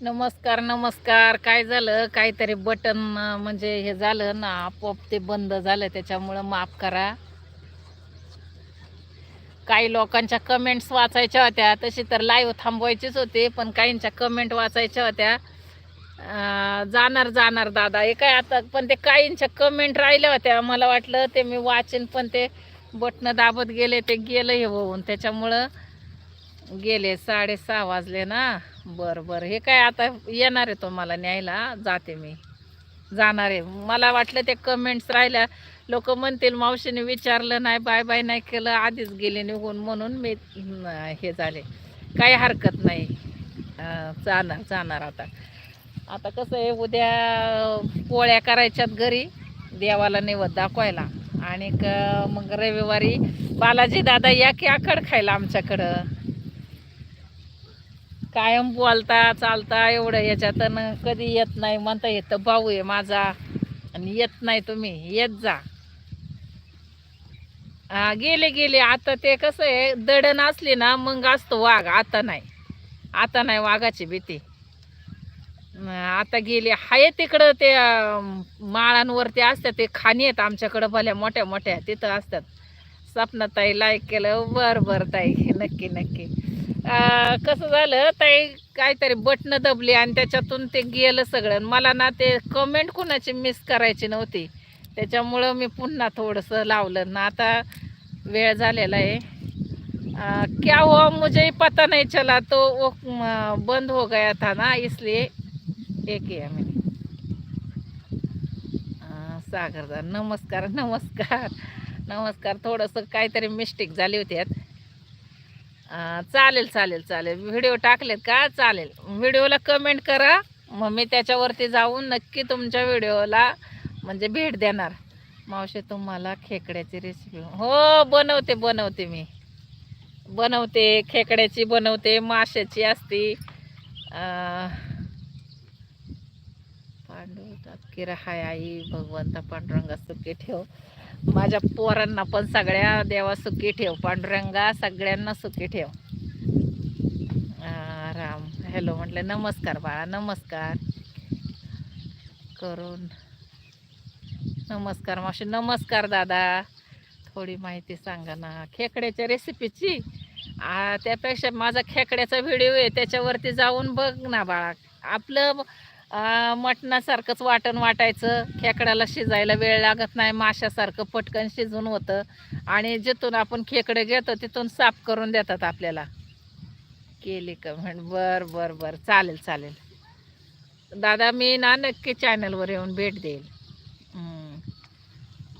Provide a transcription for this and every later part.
नमस्कार नमस्कार. काय झालं? काहीतरी बटन म्हणजे हे झालं ना आपोआप ते बंद झालं त्याच्यामुळं माफ करा. काही लोकांच्या कमेंट्स वाचायच्या होत्या. तशी तर लाईव्ह थांबवायचीच होते पण काहींच्या कमेंट वाचायच्या होत्या. जाणार जाणार दादा. हे काय आता पण ते काहींच्या कमेंट राहिल्या होत्या. मला वाटलं ते मी वाचेन पण ते बटणं दाबत गेले ते गेलं हे होऊन. त्याच्यामुळं गेले साडेसहा वाजले ना? बरं बरं. हे काय आता येणार आहे तो मला न्यायला? जाते मी. जाणार आहे. मला वाटलं ते कमेंट्स राहिल्या. लोक म्हणतील मावशीने विचारलं नाही बाय बाय नाही केलं आधीच गेले निघून म्हणून मी हे झाले. काही हरकत नाही. जाणार जाणार आता. आता कसं आहे उद्या पोळ्या करायच्यात घरी देवाला निवद दाखवायला. आणि मग रविवारी बालाजी दादा या की आखड खायला आमच्याकडं? कायम बोलता चालता एवढं याच्यातनं कधी येत नाही म्हणता येतं भाऊ आहे माझा आणि येत नाही तुम्ही येत जा. हा, गेले गेले आता ते कसं आहे दडण असली ना मग असतो वाघ आता नाही. आता नाही वाघाची भीती. आता गेले हाय तिकडं ते माळांवर माळांवरती असतात ते खाणी आहेत आमच्याकडं भल्या मोठ्या मोठ्या तिथं असतात. स्वप्नताई लाईक केलं बरं बरं ताई नक्की नक्की. कसं झालं ताई काहीतरी बटणं दबली आणि त्याच्यातून ते गेलं सगळं. मला ना ते कमेंट कुणाची मिस करायची नव्हती. त्याच्यामुळं मी पुन्हा थोडंसं लावलं. ना आता वेळ झालेला आहे. क्या हुआ मुझे पता नहीं चला. तो वो बंद हो गया था ना इसलिए हे किया मी अं, सागरदा नमस्कार नमस्कार. नमस्कार थोडंसं काहीतरी मिस्टेक झाली होती यात. चालेल चालेल चालेल. व्हिडिओ टाकलेत का? चालेल. व्हिडिओला कमेंट करा. मग मी त्याच्यावरती जाऊन नक्की तुमच्या व्हिडिओला म्हणजे भेट देणार. मावशी तुम्हाला खेकड्याची रेसिपी हो बनवते बनवते मी. बनवते खेकड्याची बनवते माशाची असती. अं, पांडू तापकीर हाय आई भगवंता पांडुरंगा सुखी ठेव. माझ्या पोरांना पण सगळ्या देवा सुखी ठेव. पांडुरंगा सगळ्यांना सुखी ठेव. राम. हॅलो म्हटलं नमस्कार बाळा नमस्कार. करून. नमस्कार मावशी नमस्कार दादा. थोडी माहिती सांगा ना खेकड्याच्या रेसिपीची त्यापेक्षा माझा खेकड्याचा व्हिडिओ आहे त्याच्यावरती जाऊन बघ ना बाळा. आपलं मटणासारखंच वाटण वाटायचं. खेकड्याला शिजायला वेळ लागत नाही. माशासारखं पटकन शिजून होतं. आणि जिथून आपण खेकडे घेतो तिथून साफ करून देतात आपल्याला. केली का म्हण? बर बर बर. चालेल चालेल. दादा मी ना नक्की चॅनलवर येऊन भेट देईल.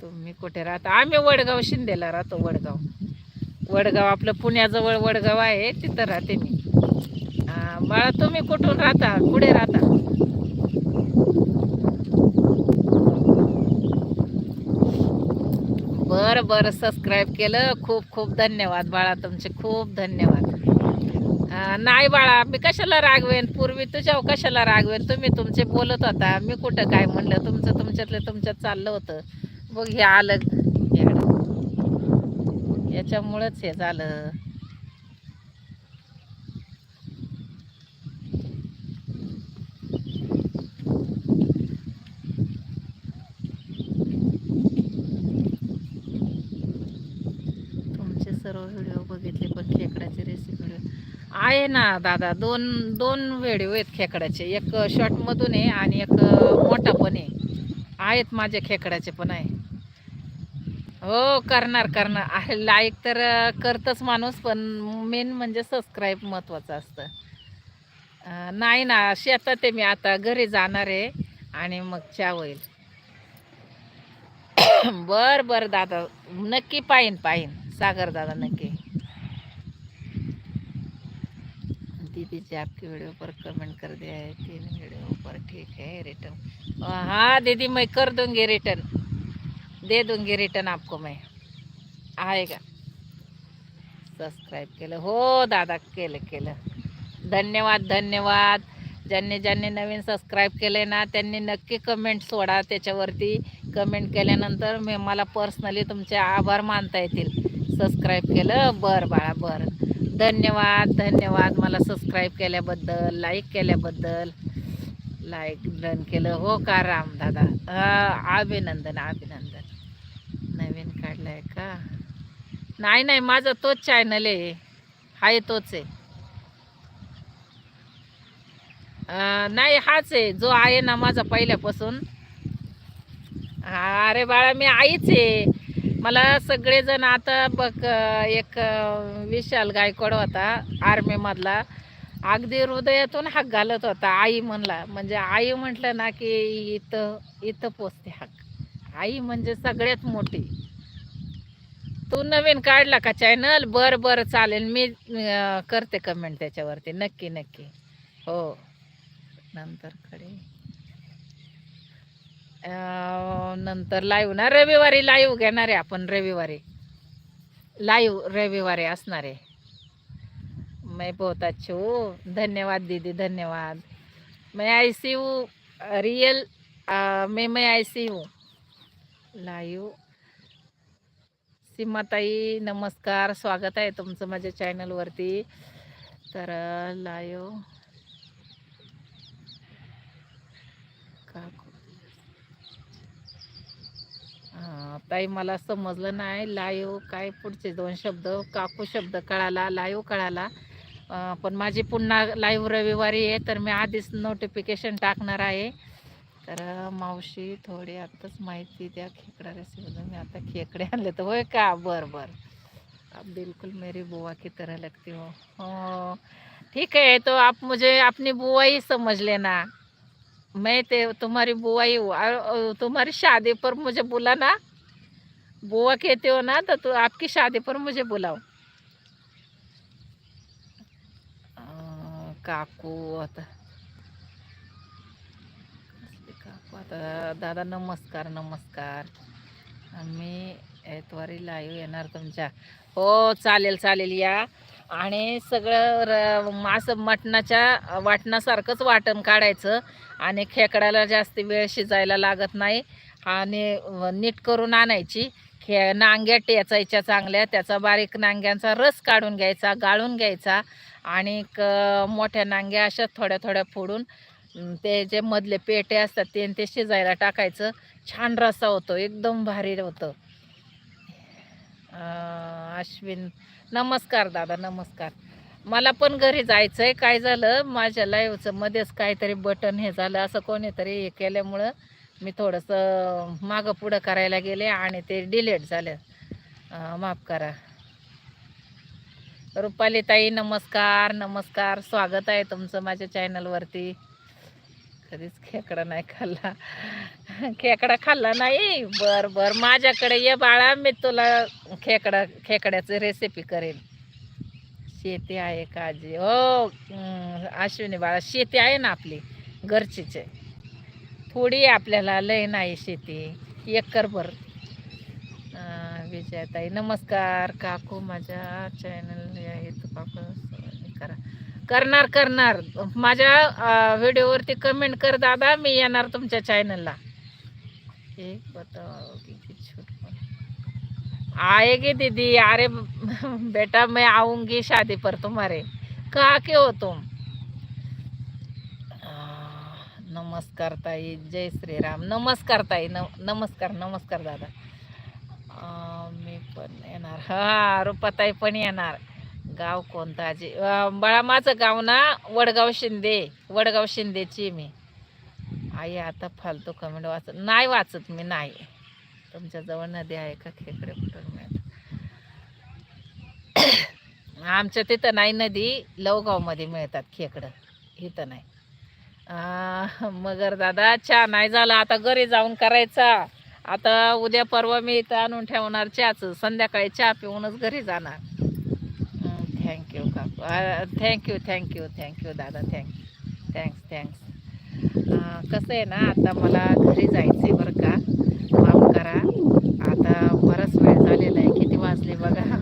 तुम्ही कुठे राहता? आम्ही वडगाव शिंदेला राहतो वडगाव. वडगाव आपलं पुण्याजवळ वडगाव आहे. तिथं राहते मी. बाळा तुम्ही कुठून राहता? कुठे राहता? बरं बरं. सबस्क्राईब केलं. खूप खूप धन्यवाद बाळा तुमचे. खूप धन्यवाद. नाही बाळा मी कशाला रागवेन? पूर्वी तुझ्यावर कशाला रागवेन? तुम्ही तुमचे बोलत होता. मी कुठं काय म्हणलं? तुमचं तुमच्यातलं तुमच्यात चाललं होतं. बघ हे आलं. याच्यामुळंच हे झालं तुमचे सर्व व्हिडिओ बघितले पण खेकड्याचे रेसिपी आहे ना दादा दोन दोन व्हिडिओ आहेत खेकड्याचे. एक शॉर्टमधून आहे आणि एक मोठा पण आहे. आहेत माझे खेकड्याचे पण आहे. हो करणार करणार. आहे लाईक तर करतच माणूस पण मेन म्हणजे सबस्क्राईब महत्त्वाचं असतं. नाही ना शेतात आहे मी आता. घरी जाणार आहे आणि मग चहा होईल. बर बर दादा. नक्की पाहीन पाहीन. सागर दादा नक्की. दीदी आपके वीडियो पर कमेंट कर दिया है. तीन वीडियो पर ठीक है रिटर्न हाँ दीदी मैं कर दूंगी रिटर्न दे दूंगी रिटर्न आपको मैं. आएगा सबस्क्राईब केलं. हो दादा केलं केलं. धन्यवाद धन्यवाद. ज्यांनी ज्यांनी नवीन सबस्क्राईब केले ना त्यांनी नक्की कमेंट सोडा. त्याच्यावरती कमेंट केल्यानंतर मी मला पर्सनली तुमचे आभार मानता येतील. सबस्क्राईब केलं? बरं बाळा बरं. धन्यवाद धन्यवाद मला सबस्क्राईब केल्याबद्दल लाईक केल्याबद्दल. लाईक डन केलं. हो का राम दादा अभिनंदन अभिनंदन. नवीन काढलाय का? नाही नाही माझा तोच चॅनल आहे. हाय तोच आहे. नाही हाच आहे. जो आहे ना माझा पहिल्यापासून. हा, अरे बाळा मी आईच आहे. मला सगळेजण आता बघ एक विशाल गायकवाड होता आर्मीमधला अगदी हृदयातून हाक घालत होता आई म्हणला. म्हणजे आई म्हटलं ना की इथं इथं पोचते हाक. आई म्हणजे सगळ्यात मोठी. तू नवीन काढला का चॅनल बरं बरं चालेल. मी करते कमेंट त्याच्यावरती. नक्की नक्की. हो. नंतर कडे नंतर लाईव्ह ना? रविवारी लाईव्ह घेणार आहे आपण रविवारी. लाईव्ह रविवारी असणार. आहे मैं बहुत अच्छी हूँ. धन्यवाद दीदी धन्यवाद. मैं ऐसी हूँ रियल मैं मैं ऐसी हूँ. लाईव्ह सीमाताई नमस्कार. स्वागत आहे तुमचं माझ्या चॅनलवरती तर लाईव्ह काकू हा, ताई मला समजलं नाही. लाईव्ह काय पुढचे दोन शब्द? काकू शब्द कळाला लाईव्ह कळाला. पण माझी पुन्हा लाईव्ह रविवारी आहे तर मी आधीच नोटिफिकेशन टाकणार आहे. तर मावशी थोडी आत्ताच माहिती द्या. खेकडा रेसिपी मी आता खेकडे आणले तर होय का? बरं बरं. बिलकुल मेरी बुवा की तरह लगती हो. हो. ठीक है तो आप मुझे अपनी बुआ ही समझ लेना मैं ते तुम्हारी बुआ ही हूँ तुम्हारी शादी पर मुझे बुलाना बुआ कहते हो ना तो, तो आपकी शादी पर मुझे बुलाओ. काकू आता. काकू आता? दादा नमस्कार नमस्कार. मी एतवारी लाईव्ह येणार तुमच्या. हो चालेल चालेल या. आणि सगळं र मासं मटणाच्या वाटणासारखंच वाटण काढायचं. आणि खेकड्याला जास्त वेळ शिजायला लागत नाही. आणि नीट करून आणायची. खे नांग्या टेचायच्या चांगल्या त्याचा बारीक नांग्यांचा रस काढून घ्यायचा गाळून घ्यायचा आणि मोठ्या नांग्या अशा थोड्या थोड्या फोडून ते जे मधले पेटे असतात ते ते शिजायला टाकायचं. छान रस्सा होतो एकदम भारी होतं. अश्विन नमस्कार दादा नमस्कार. मला पण घरी जायचं आहे काय झालं? माझ्या लाईव्हचं मध्येच काहीतरी बटन हे झालं असं कोणीतरी हे केल्यामुळं मी थोडंसं मागं पुढं करायला गेले आणि ते डिलेट झालं. माफ करा. रुपाली ताई नमस्कार नमस्कार. स्वागत आहे तुमचं माझ्या चॅनलवरती कधीच खेकडा नाही खाल्ला. खेकडा खाल्ला नाही. बर बर. माझ्याकडे ये बाळा. मी तुला खेकडा खेकड्याचं रेसिपी करेन. शेती आहे काजी हो अश्विनी बाळा शेती आहे ना आपली. घरचीचे थोडी आपल्याला लय नाही शेती. एकरभर. अं, विजयाताई नमस्कार. काकू माझ्या चॅनल आहेत. करा. करणार करणार. माझ्या व्हिडिओवरती कमेंट कर दादा. मी येणार तुमच्या चॅनलला एक बताओ कि कुछ आएगी दीदी. अरे बेटा मैं आऊंगी शादी पर तुम्हारे. कहा के हो तुम आ, नमस्कार ताई जय श्रीराम. नमस्कार ताई न नमस्कार नमस्कार दादा. मी पण येणार. हा रुपाताई पण येणार. गाव कोणतं आजी? अं, बाळा माझं गाव ना वडगाव शिंदे वडगाव शिंदेची मी. आई आता फालतू कमेंट वाचत नाही वाचत मी नाही. तुमच्याजवळ नदी आहे का खेकडे कुठून मिळत आमच्या तिथं नाही नदी लवगावमध्ये मिळतात खेकडं. इथं नाही. मगर दादा चहा नाही झाला. आता घरी जाऊन करायचा. आता उद्या परवा मी इथं आणून ठेवणार चहाच. संध्याकाळी चहा पिऊनच घरी जाणार. थँक्यू काकू. Thank you thank you thank you दादा. थँक्यू थँक्स थँक्स कसं आहे ना आता मला घरी जायचं आहे बरं का. माफ करा. आता बराच वेळ झालेला आहे. किती वाजले बघा.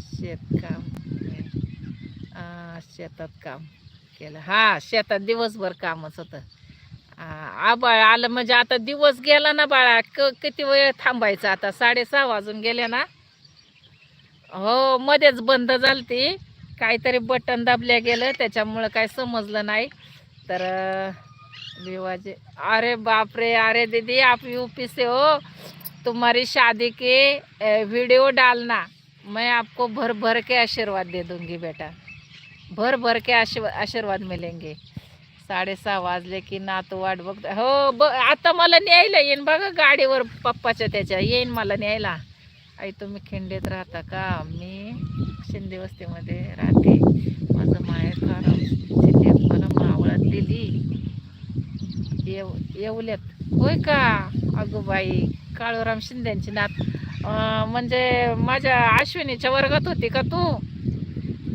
शेतकाम शेतात काम. केलं. हा शेतात दिवसभर कामच होतं. आ- आबाळ आलं म्हणजे आता दिवस गेला ना बाळा क किती वेळ थांबायचं आता? साडेसहा वाजून गेले ना? हो मध्येच बंद झालती. काहीतरी बटन दाबल्या गेलं त्याच्यामुळं काय समजलं नाही. तर विवाजे अरे बापरे अरे दीदी आप यूपी से हो. तुम्हारी शादी के व्हिडिओ वीडियो डालना. मैं आपको भर भर के आशीर्वाद दे दूंगी बेटा. भर भर के आशीर्वाद आशीर्वाद मिलेंगे. साडेसहा वाजले की नातू वाट बघ हो ब आता मला न्यायला येईन बघा गाडीवर पप्पाच्या त्याच्या. येईन मला न्यायला. आई तुम्ही खिंडीत राहता का? मी शिंदे वस्तीमध्ये राहते. माझं माहेर कारण शिंदे मला मावळात दिली. येव येवल्यात. होय का? अगं बाई काळूराम शिंद्यांची नात म्हणजे माझ्या अश्विनीच्या वर्गात होती का तू?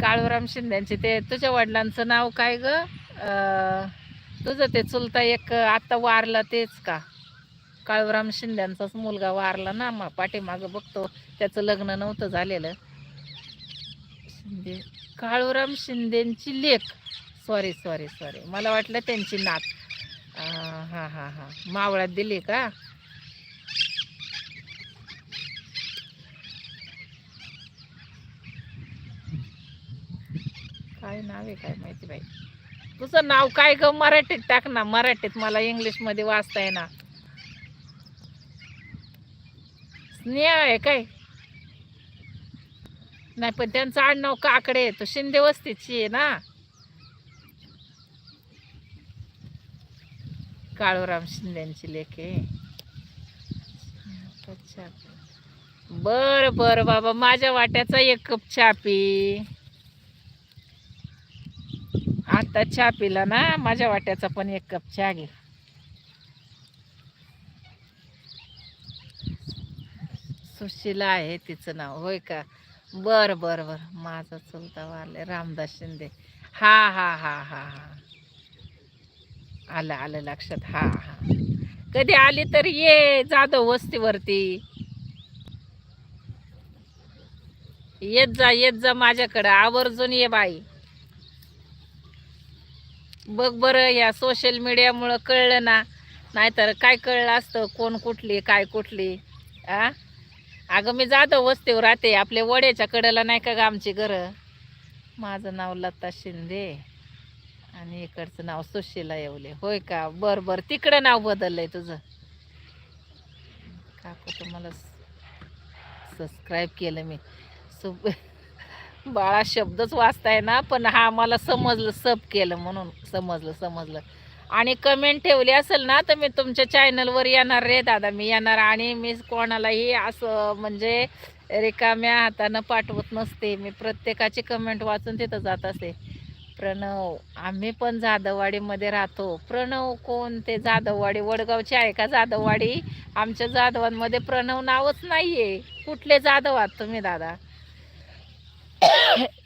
काळूराम शिंद्यांची ते तुझ्या वडिलांचं नाव काय ग? तुझं ते चुलता एक आत्ता वारला तेच का? काळूराम शिंद्यांचाच मुलगा वारला ना मग पाठीमागं बघतो. त्याचं लग्न नव्हतं झालेलं. शिंदे काळूराम शिंदेची लेख. सॉरी सॉरी सॉरी मला वाटलं त्यांची नात. हां हां हां. मावळ्यात मावळात दिली का? काय नाव आहे काय माहिती बाई. तुझं नाव काय ग? मराठीत टाक ना मराठीत मला इंग्लिशमध्ये वाचता येणार स्नेहा आहे काय? नाही पण त्यांचं आडनाव काकडे आहे. तो शिंदे वस्तीची आहे ना. काळूराम शिंदेची लेख. आहे बर बर बाबा माझ्या वाट्याचा एक कप छापी इथं चहा पिला ना माझ्या वाट्याचा पण एक कप चहा घे. सुशीला आहे तिचं नाव होय का? बर बर बर. माझा चुलता वारले रामदास शिंदे. हा हा हा हा हा. आलं आलं लक्षात. हा हा. कधी आली तर ये जाधव वस्तीवरती. येत जा येत जा माझ्याकडं. आवर्जून ये बाई. बघ बरं या सोशल मीडियामुळं कळलं ना नाहीतर काय कळलं असतं कोण कुठली काय कुठली आ? अगं मी जाधव वस्तीवर राहते आपल्या वड्याच्या कडेला नाही का ग आमची घरं? माझं नाव लता शिंदे आणि इकडचं नाव सुशीला येवले. होय का? बर बर तिकडं नाव बदललं आहे तुझं. काकू तुम्हाला सबस्क्राईब केलं मी. सुब बाळा शब्दच वाचताय ना पण हा मला समजलं सब केलं म्हणून. समजलं समजलं. आणि कमेंट ठेवली असेल ना तर मी तुमच्या चॅनलवर येणार रे दादा. मी येणार आणि मी कोणालाही असं म्हणजे रिकाम्या हातानं पाठवत नसते. मी प्रत्येकाची कमेंट वाचून तिथं जात असते प्रणव आम्ही पण जाधववाडीमध्ये राहतो. प्रणव कोण? ते जाधववाडी. वडगावचे आहे का जाधववाडी? आमच्या जाधवांमध्ये प्रणव नावच नाही आहे कुठले जाधव आहात तुम्ही दादा?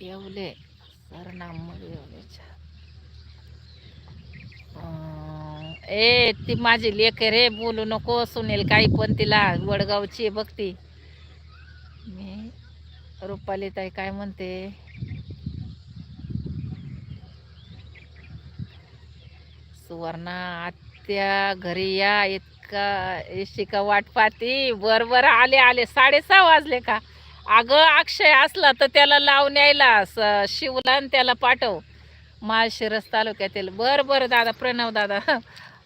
येवले सरनाम मग येवलेच्या ए ती माझी लेख आहे रे बोलू नको सुनेल काही पण तिला वडगावची आहे बघ ती. मी रुपाली ताई काय म्हणते? सुवर्णा आत्या घरी या इतका इशिका वाट पाहती. बर बर आले आले. साडेसहा वाजले का? अगं अक्षय असला तर त्याला लावून यायला स- शिवला आणि त्याला पाठव. माळशिरस तालुक्यातील. बरं बरं दादा प्रणव दादा.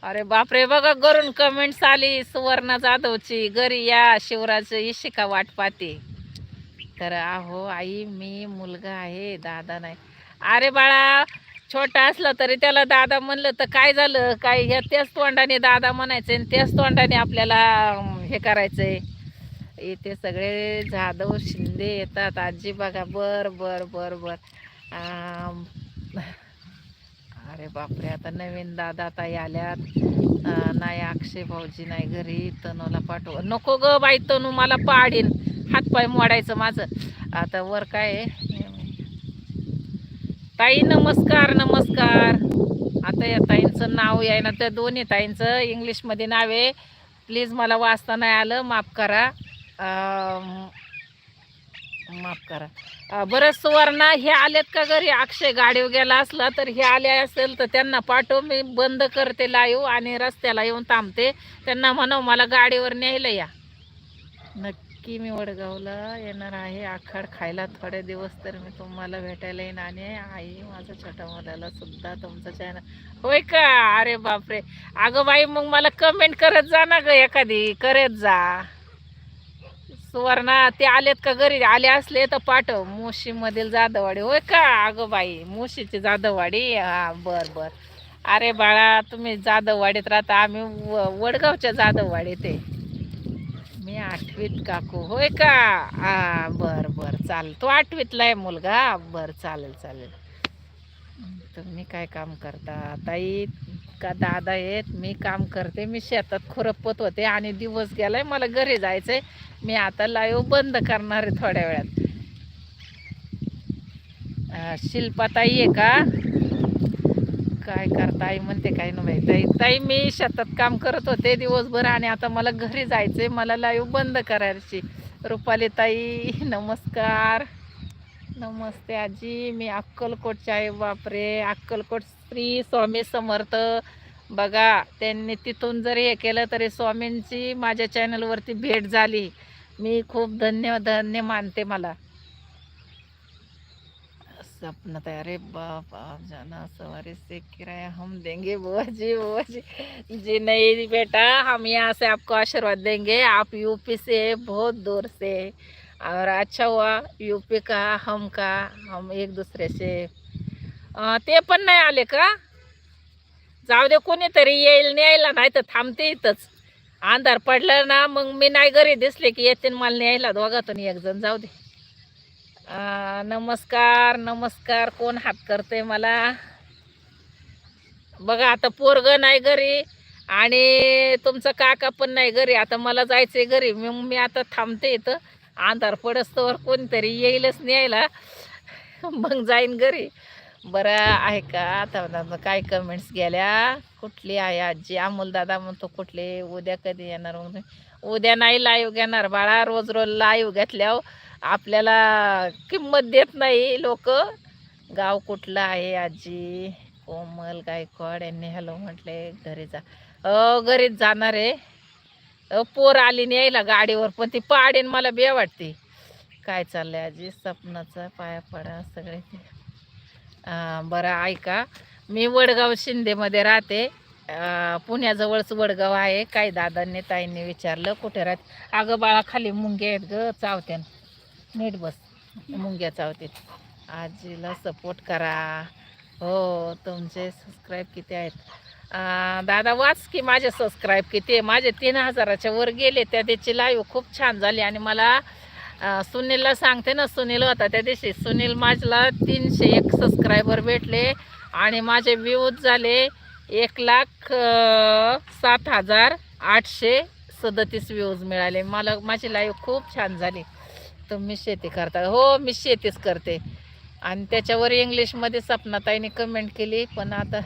अरे बापरे बघा घरून कमेंट्स आली. सुवर्णा जाधवची घरी या शिवराज इशिका वाट पाहते. तर आहो आई मी मुलगा आहे दादा नाही. अरे बाळा छोटा असला तरी त्याला दादा म्हणलं तर काय झालं? काय ह्या त्याच तोंडाने दादा म्हणायचे आणि त्याच तोंडाने आपल्याला हे करायचंय. इथे सगळे जाधव शिंदे येतात. आजी बघा बर बर बर बर. अरे बापरे आता नवीन दादा ताई आल्यात. नाही अक्षय भाऊजी नाही घरी. तनूला पाठव नको ग बाई तनू मला पाडीन. हातपाय मोडायचं माझं. आता वर काय आहे? ताई नमस्कार नमस्कार. आता या ताईंचं नाव आहे ना त्या दोन्ही ताईंचं इंग्लिशमध्ये नाव आहे. प्लीज मला वाचता नाही आलं. माफ करा. माफ करा. बरं सुवर्णा हे आलेत का घरी? अक्षय गाडीवर गेला असला तर हे आले असेल तर त्यांना पाठव. मी बंद करते लाईव आणि रस्त्याला येऊन थांबते. त्यांना म्हणव मला गाडीवर न्यायला या. नक्की नक्की मी वडगावला येणार आहे. आखाड खायला थोडे दिवस तर मी तुम्हाला भेटायला येईन आणि आई माझ्या छोट्या मुलाला सुद्धा तुमचं चॅनल होय का? अरे बापरे. अगं बाई मग मला कमेंट करत जा ना ग एखादी. करत जा. सुवर्णा ते आलेत का घरी? आले असले तर पाठव. मुशीमधील जाधववाडी. होय का? अगं बाई मुशीची जाधववाडी? हा बर बर. अरे बाळा तुम्ही जाधववाडीत राहता. आम्ही व- वडगावच्या जाधववाडीत आहे. मी आठवीत काकू. होय का? हा बर बर. चालेल. तो आठवीतला आहे मुलगा. बर चालेल चालेल. तुम्ही काय काम करता? ताई का दादा आहेत मी काम करते मी शेतात खुरपत होते आणि दिवस गेलाय मला घरी जायचंय. मी आता लाईव्ह बंद करणार आहे थोड्या वेळात. शिल्पाताई आहे का? काय करता? म्हणते काय न बाई ताई ताई मी शेतात काम करत होते दिवसभर आणि आता मला घरी जायचंय मला लाईव्ह बंद करायची. रुपाली ताई नमस्कार. नमस्ते आजी मी अक्कलकोटचे आहे बापरे. अक्कलकोट श्री स्वामी समर्थ. बघा त्यांनी तिथून जरी हे केलं तरी स्वामींची माझ्या चॅनलवरती भेट झाली. मी खूप धन्य धन्य मानते मला. सपना अरे बाप आप जाना सवारी से किराया हम देंगे. बुआ जी बुआ जी. जी नहीं बेटा हम यहाँ से आपको आशीर्वाद देंगे. आप यूपी से बहुत दूर से. और अच्छा हुआ यूपी का हम का हम एक दूसरे से। ते पण नाही आले का? जाऊ दे कोणीतरी येईल न्यायला नाही तर थांबते इथंच. अंधार पडलं ना मग मी नाही घरी दिसले की येते मला न्यायला दोघातून एक जण जाऊ दे. नमस्कार नमस्कार कोण हात करते मला? बघा आता पोरग नाही घरी आणि तुमचं काका पण नाही घरी. आता मला जायचंय घरी मग मी आता थांबते इथं. अंधार पडस्तवर कोणीतरी येईलच न्यायला. मग जाईन घरी. बरं आहे का? आता काय कमेंट्स गेल्या? कुठली आहे आजी? अमोल दादा म्हणतो कुठले? उद्या कधी येणार? मग उद्या नाही लाईव्ह घेणार बाळा. रोज रोज लाईव्ह घेतल्यावर आपल्याला किंमत देत नाही लोक. गाव कुठलं आहे आजी? कोमल गायकवाड यांनी हॅलो म्हटले. घरी जा. अ घरीच जाणार आहे. पोर आली न्यायला गाडीवर पण ती पाडेन मला बे वाटते काय चाललंय आजी? सपनाचा पाया पडा सगळे ते. बरं ऐका. मी वडगाव शिंदेमध्ये राहते. पुण्याजवळच वडगाव आहे. काही दादांनी ताईंनी विचारलं कुठे राहते? अगं बाळा खाली मुंग्या आहेत ग चावत्यान. नीट बस. मुंग्या चावतील आजीला सपोर्ट करा. हो तुमचे सबस्क्राईब किती आहेत? दादा वाच की माझे सबस्क्राईब किती ते माझे तीन हजाराच्या वर गेले. त्या त्याची लाईव्ह खूप छान झाली. आणि मला सुनीलला सांगते ना सुनील होता त्या दिवशी. सुनील माझला तीनशे एक सबस्क्रायबर भेटले. आणि माझे व्ह्यूज झाले एक लाख सात हजार आठशे सदतीस व्ह्यूज मिळाले. मला माझी लाईव्ह खूप छान झाली. तुम्ही शेती करता. हो मी शेतीच करते. आणि त्याच्यावर इंग्लिशमध्ये सपनाताईने कमेंट केली. पण आता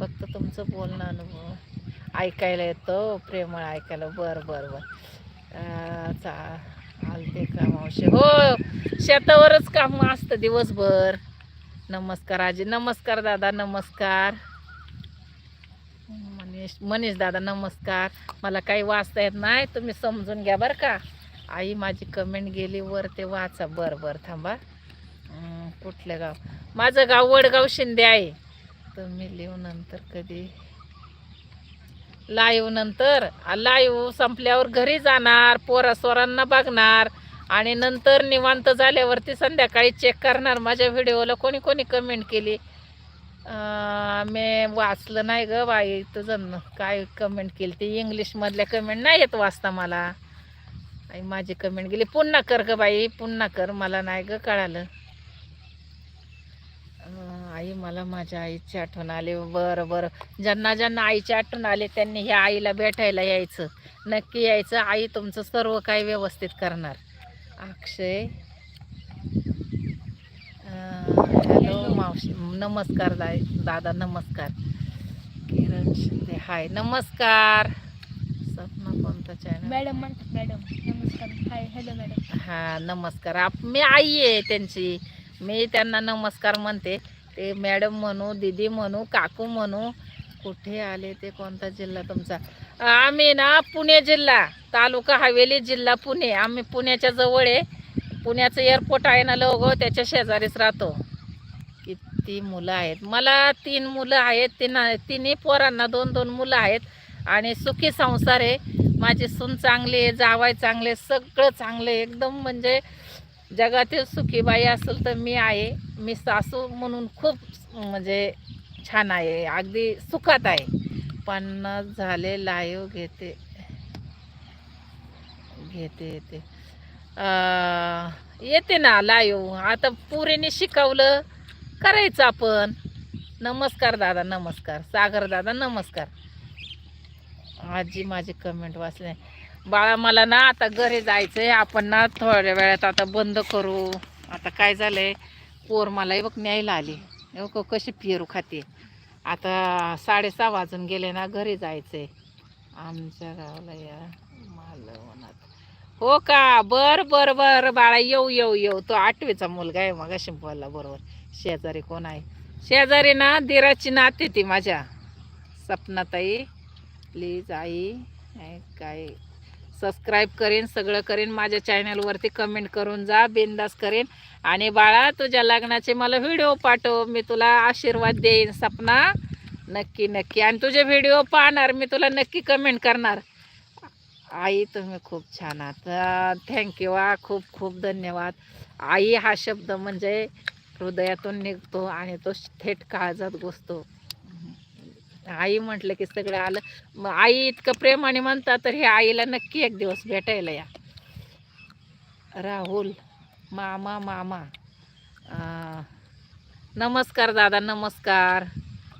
फक्त तुमचं बोलणं अनुभव ऐकायला येतो प्रेमळ ऐकायला. बरं बरं बरं. चा आलते का मावशी? हो शेतावरच काम असतं दिवसभर. नमस्कार आजी. नमस्कार दादा. नमस्कार. मनीष मनीष दादा नमस्कार. मला काही वाचता येत नाही. तुम्ही समजून घ्या बरं का. आई माझी कमेंट गेली वर ते वाचा. बरं बरं. थांबा. कुठलं गाव? माझं गाव वडगाव शिंदे आहे. तुम्ही लिहू नंतर कधी. लाईव्ह नंतर. लाईव्ह संपल्यावर घरी जाणार पोरा स्वरांना बघणार आणि नंतर निवांत झाल्यावरती संध्याकाळी चेक करणार. माझ्या व्हिडिओला कोणी कोणी कमेंट केली? मी वाचलं नाही ग बाई तुझं काय कमेंट केली ती? इंग्लिशमधल्या कमेंट नाही येत वाचता मला. आई माझी कमेंट गेली. पुन्हा कर ग बाई पुन्हा कर. मला नाही ग कळालं. आई मला माझ्या आईची आठवण आली. बरं बरं. ज्यांना ज्यांना आईची आठवण आली त्यांनी ह्या आईला भेटायला यायचं. नक्की यायचं. आई तुमचं सर्व काही व्यवस्थित करणार. अक्षय. हॅलो मावशी. नमस्कार दाय दादा नमस्कार. किरण शिंदे. हाय. नमस्कार. सपना कोणता चॅनल मॅडम म्हणतात मॅडम. नमस्कार. हाय. Hello madam. हा नमस्कार. आप मी आई आहे त्यांची. मी त्यांना नमस्कार म्हणते. ते मॅडम म्हणू दीदी म्हणू काकू म्हणू कुठे आले ते कोणता जिल्हा तुमचा? आम्ही ना पुणे जिल्हा तालुका हवेली जिल्हा पुणे. आम्ही पुण्याच्या जवळ आहे. पुण्याचं एअरपोर्ट आहे ना लोगो त्याच्या शेजारीच राहतो. किती मुलं आहेत. मला तीन मुलं आहेत तिना तिन्ही पोरांना दोन दोन मुलं आहेत. आणि सुखी संसार आहे. माझी सून चांगली आहे जावाय चांगले सगळं चांगलं आहे. एकदम म्हणजे जगातील सुखीबाई असेल तर मी आहे. मी सासू म्हणून खूप म्हणजे छान आहे. अगदी सुखात आहे. पन्नास झाले लाईव घेते. घेते येते. येते ना लाईव. आता पुरीने शिकवलं. करायचं आपण. नमस्कार दादा नमस्कार. सागर दादा नमस्कार. आजी माझी कमेंट वाचले. बाळा मला ना आता घरी जायचं आहे आपण ना थोड्या वेळात आता बंद करू. आता काय झालं आहे पोर मला बघ न्यायला आली. बघ कशी पेरू खाते. आता साडेसहा वाजून गेले ना घरी जायचं आहे आमच्या गावाला या मालवणात. हो का? बर बर बर. बाळा येऊ येऊ येऊ. तो आठवीचा मुलगा आहे मग अशी बोलला बरोबर. शेजारी कोण आहे? शेजारी ना दिराची नाते ती माझ्या. सपनाताई प्लीज आई काय? सबस्क्राईब करेन सगळं करेन. माझ्या चॅनलवरती कमेंट करून जा बिंदास करेन. आणि बाळा तुझ्या लग्नाचे मला व्हिडिओ पाठव. मी तुला आशीर्वाद देईन सपना. नक्की नक्की. आणि तुझे व्हिडिओ पाहणार. मी तुला नक्की कमेंट करणार. आई तुम्ही खूप छान आहात. थँक्यू आ. खूप खूप धन्यवाद. आई हा शब्द म्हणजे हृदयातून निघतो आणि तो थेट काळजात घुसतो. आई म्हटलं की सगळं आलं. आई इतकं प्रेमाने म्हणतात तर हे आईला नक्की एक दिवस भेटायला या. राहुल मामा मामा. नमस्कार दादा नमस्कार.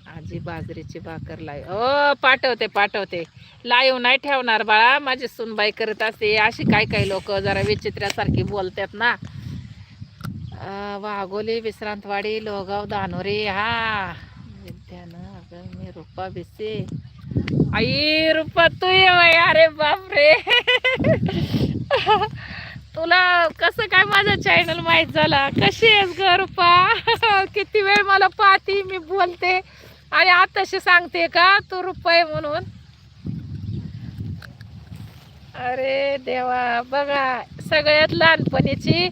आजी बाजरीची भाकर लाईव हो पाठवते पाठवते. लाईव नाही ठेवणार बाळा माझी सुनबाई करत असते. अशी काय काय लोक जरा विचित्रासारखी बोलतात ना. वाघोली विश्रांतवाडी लोगाव दानोरी. हा विद्यानं रुपा बेसे। आई रुपा तू ये अरे बापरे. तुला कसं काय माझा चॅनल माहीत झाला? कशी आहेस ग रुपा? किती वेळ मला पाहती मी बोलते. आणि आताशी सांगते का तू रुपा आहे म्हणून. अरे देवा बघा सगळ्यात लहानपणीची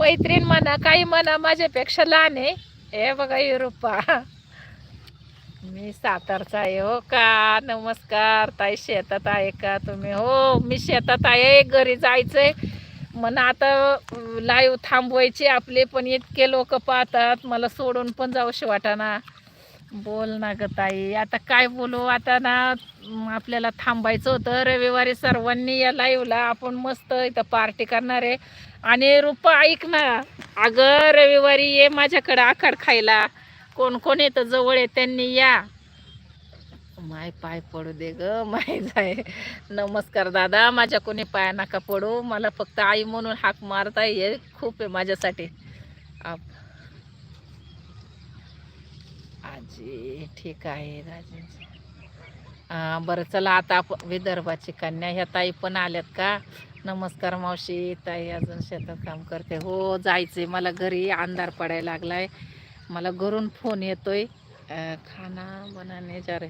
मैत्रीण म्हणा काही म्हणा माझ्यापेक्षा लहान आहे. हे बघा ही मी सातारचा आहे हो का? नमस्कार ताई शेतात आहे का तुम्ही? हो मी शेतात आहे घरी जायचंय. मन आता लाईव्ह थांबवायची आपले पण इतके लोक पाहतात मला सोडून पण जाऊशी वाटाना बोल ना ग ताई आता काय बोलू? आता ना आपल्याला थांबायचं होतं. रविवारी सर्वांनी या लाईव्हला आपण मस्त इथं पार्टी करणार आहे. आणि रुपा ऐक ना. अगं रविवारी ये माझ्याकडं आखाड खायला. कोण कोण येतं जवळ आहे त्यांनी या. माय पाय पडू दे ग माय जाय. नमस्कार दादा माझ्या कोणी पाया नका पडू. मला फक्त आई म्हणून हाक मारता हे खूप आहे माझ्यासाठी. आप- आजी ठीक आहे राजे बरं चला आता आपण विदर्भाची कन्या ह्या ताई पण आल्यात का? नमस्कार मावशी ताई अजून शेतात काम करते. हो जायचंय. मला घरी अंधार पडायला लागलाय. मला घरून फोन येतोय. खाना बनाने जा रे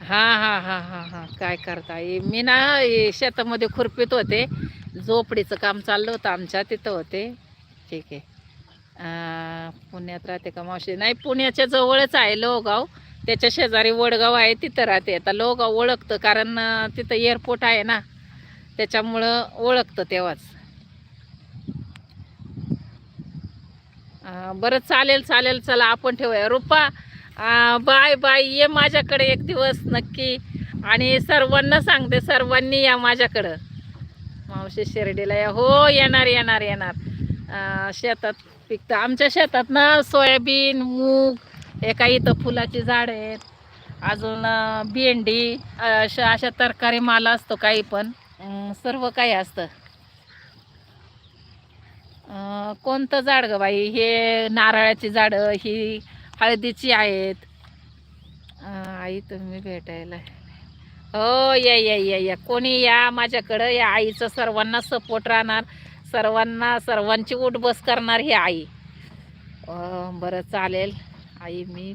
हां हां हां हां हां. काय करता? ये मी ना शेतामध्ये खुरपीत होते. झोपडीचं काम चाललं होतं आमच्या तिथं होते. ठीक आहे. पुण्यात राहते का मावशी? नाही पुण्याच्या जवळच आहे लोगाव त्याच्या शेजारी वडगाव आहे तिथं राहते. आता लोगाव ओळखतं कारण तिथं एअरपोर्ट आहे ना. त्याच्यामुळं ओळखतं तेव्हाच. बरं चालेल चालेल चला आपण ठेवूया. रुपा बाय बाय ये माझ्याकडे एक दिवस नक्की. आणि सर्वांना सांगते सर्वांनी या माझ्याकडं. मावशी शिर्डीला या. हो येणार येणार येणार. शेतात पिकतं. आमच्या शेतात ना सोयाबीन मूग एका इथं फुलाची झाडं आहेत. अजून भेंडी अशा अशा तरकारी माल असतो काही पण. सर्व काही असतं. कोणतं झाड गं बाई? हे नारळाची झाडं ही हळदीची आहेत. आई तुम्ही भेटायला. हो या या या या. कोणी या माझ्याकडं? या आईचं सर्वांना सपोर्ट राहणार. सर्वांना सर्वांची उठबस करणार ही आई. बरं चालेल. आई मी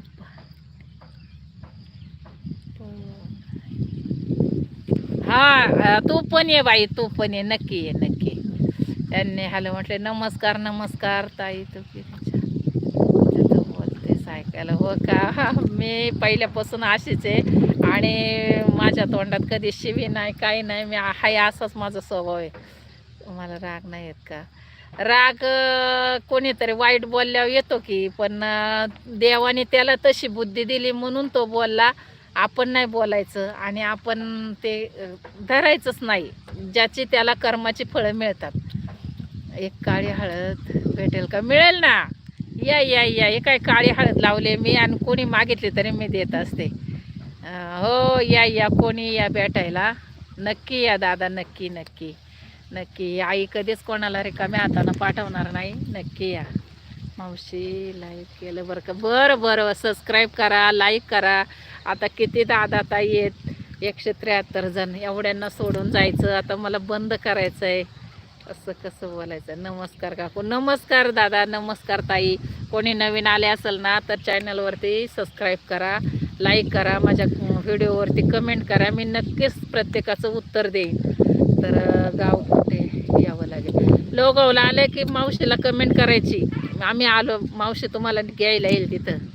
हा तू पण ये बाई तू पण ये. नक्की ये नक्की त्यांनी हॅलो म्हटले नमस्कार नमस्कार ताई तू छान. बोलतेस ऐकायला. हो का? मी पहिल्यापासून अशीच आहे. आणि माझ्या तोंडात कधी शिवी नाही काही नाही. मी हाय असाच माझा स्वभाव आहे. मला राग नाही येत का? राग कोणीतरी वाईट बोलल्यावर येतो की पण देवाने त्याला तशी बुद्धी दिली म्हणून तो बोलला आपण नाही बोलायचं आणि आपण ते धरायचंच नाही ज्याची त्याला कर्माची फळं मिळतात. एक काळी हळद भेटेल का? मिळेल ना. या या या. एक काय काळी हळद लावले मी आणि कोणी मागितली तरी मी देत असते. हो या या. कोणी या भेटायला? नक्की या दादा. नक्की नक्की. नक्की आई कधीच कोणाला रिकाम्या हातानं पाठवणार नाही. नक्की या. मावशी लाईक केलं बरं का? बरं बरं. सबस्क्राईब करा लाईक करा. आता किती दादा ताई आहेत? एकशे त्र्याहत्तर जण. एवढ्यांना सोडून जायचं. आता मला बंद करायचं आहे असं कसं बोलायचं? नमस्कार काकू. नमस्कार दादा नमस्कार ताई. कोणी नवीन आले असेल ना तर चॅनलवरती सबस्क्राईब करा लाईक करा माझ्या व्हिडिओवरती कमेंट करा. मी नक्कीच प्रत्येकाचं उत्तर देईन. तर गाव कुठे? यावं लागेल. लोगावला आले की मावशीला कमेंट करायची. आम्ही आलो मावशी तुम्हाला घ्यायला येईल तिथं.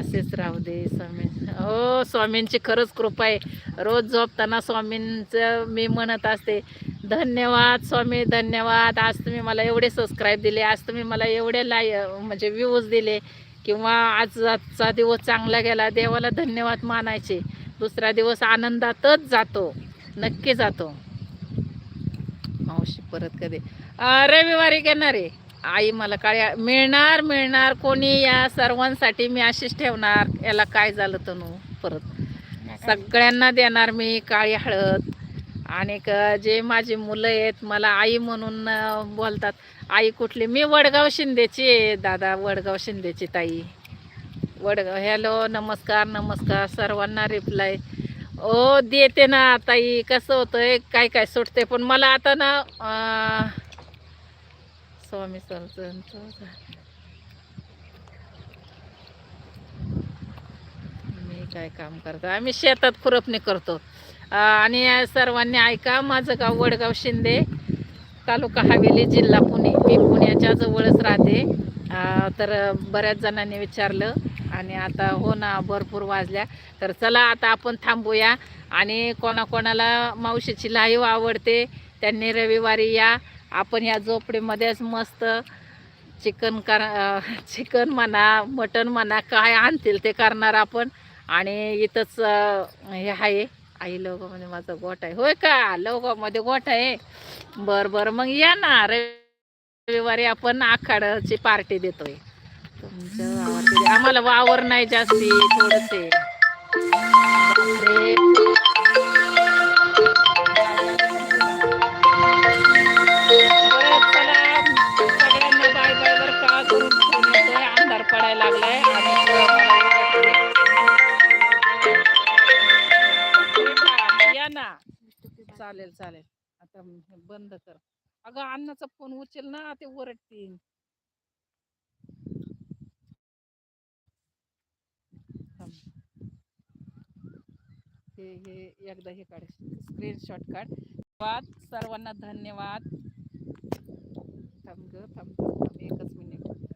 असेच राहू दे स्वामी. हो स्वामींची खरंच कृपा आहे. रोज झोपताना स्वामींचं मी म्हणत असते धन्यवाद स्वामी धन्यवाद. आज तुम्ही मला एवढे सबस्क्राईब दिले आज तुम्ही मला एवढे लाय म्हणजे व्ह्यूज दिले किंवा आज आजचा दिवस चांगला गेला देवाला धन्यवाद मानायचे. दुसरा दिवस आनंदातच जातो नक्की जातो. मावशी परत कधी? रविवारी घेणार आहे. आई मला काळ्या मिळणार मिळणार कोणी या सर्वांसाठी मी अशीच ठेवणार याला काय झालं तनू? परत. सगळ्यांना देणार मी काळी हळद. आणि जे माझी मुलं आहेत मला आई म्हणून बोलतात आई कुठली? मी वडगाव शिंदेची आहे. दादा वडगाव शिंदेची ताई. वडगाव हॅलो नमस्कार नमस्कार सर्वांना रिप्लाय ओ देते ना ताई कसं होतंय? काय काय सुटते पण मला आता ना स्वामी समर्थांचं मी काय काम करतो? आम्ही शेतात खुरपणी करतो. आणि सर्वांनी ऐका माझं गाव वडगाव शिंदे तालुका हवेली जिल्हा पुणे. मी पुण्याच्या जवळच राहते. तर बऱ्याच जणांनी विचारलं आणि आता हो ना भरपूर वाजल्या. तर चला आता आपण थांबूया आणि कोणाकोणाला मावशीची लाईव आवडते त्यांनी रविवारी या. आपण या झोपडीमध्येच मस्त चिकन कर चिकन म्हणा मटन म्हणा काय आणतील ते करणार आपण. आणि इथंच हे आहे. आई लोगामध्ये माझा गोठ आहे. होय का? लोगामध्ये गोठ आहे. बरं बरं. मग या ना. रविवारी आपण आखाडाची पार्टी देतोय. तुमचं आम्हाला वावर नाही जास्ती थोडसे. अंधार पडायला लागलाय आणि चालेल चालेल. आता हे बंद कर. अगं अन्नाचा फोन उचल ना ते ओरडतील. हे हे एकदा हे काढ. स्क्रीनशॉट काढ. धन्यवाद. सर्वांना धन्यवाद. थांब ग थांब. एकच मिनिट.